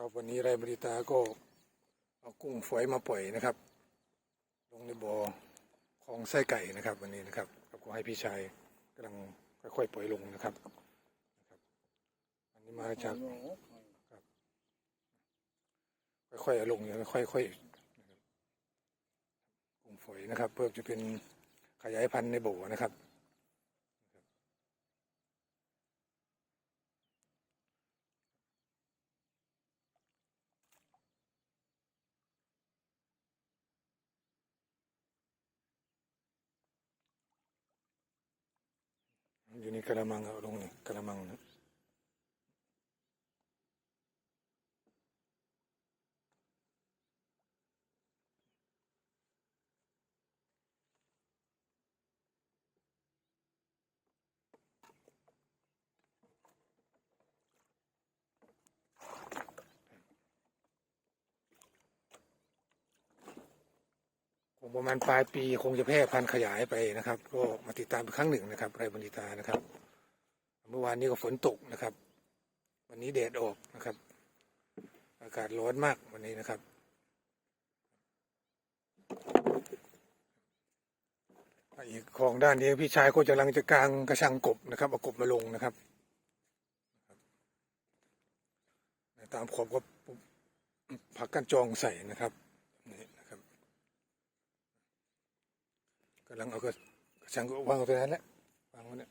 ครับวันนี้ไรบริตาก็เอากุ้งฝอยมาปล่อยนะครับ ลงในบ่อของไส้ไก่นะครับ วันนี้นะครับครับก็ให้พี่ชายกำลังค่อยๆปล่อยลงนะครับนะครับ อันนี้มาจากครับค่อยๆลงอย่างค่อยๆนะครับกุ้งฝอยนะครับ เพื่อจะเป็นขยายพันธุ์ในบ่อนะครับ อยู่ในกระมังเอาลงนี่กระมังนะ ประมาณปลายปีคงจะแพร่พันธุ์ขยายไปนะครับก็มาติดตามอีกครั้งหนึ่งนะครับไรบันิตานะครับ เมื่อวานนี้ก็ฝนตกนะครับ วันนี้แดดออกนะครับ อากาศร้อนมากวันนี้นะครับอีกของด้านนี้พี่ชายก็จะกำลังจะกลางกระชังกบนะครับเอากบมาลงนะครับตามขอบก็ผักกันจองใส่นะครับนี่นะครับกำลังเอากระชังก็วางตรงนั้นแหละวางไว้เนี่ย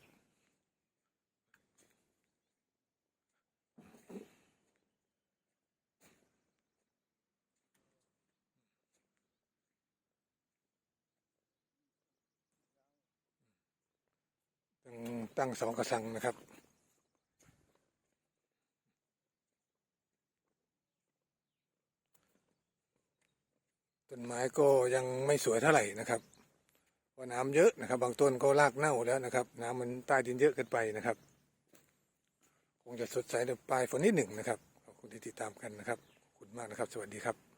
ตั้งตั้งสองกระสังนะครับต้นไม้ก็ยังไม่สวยเท่าไหร่นะครับ เพราะน้ำเยอะนะครับ บางต้นก็รากเน่าแล้วนะครับ น้ำมันใต้ดินเยอะเกินไปนะครับ คงจะสดใสในปลายฝนนิดหนึ่งนะครับขอบคุณที่ติดตามกันนะครับขอบคุณมากนะครับ สวัสดีครับ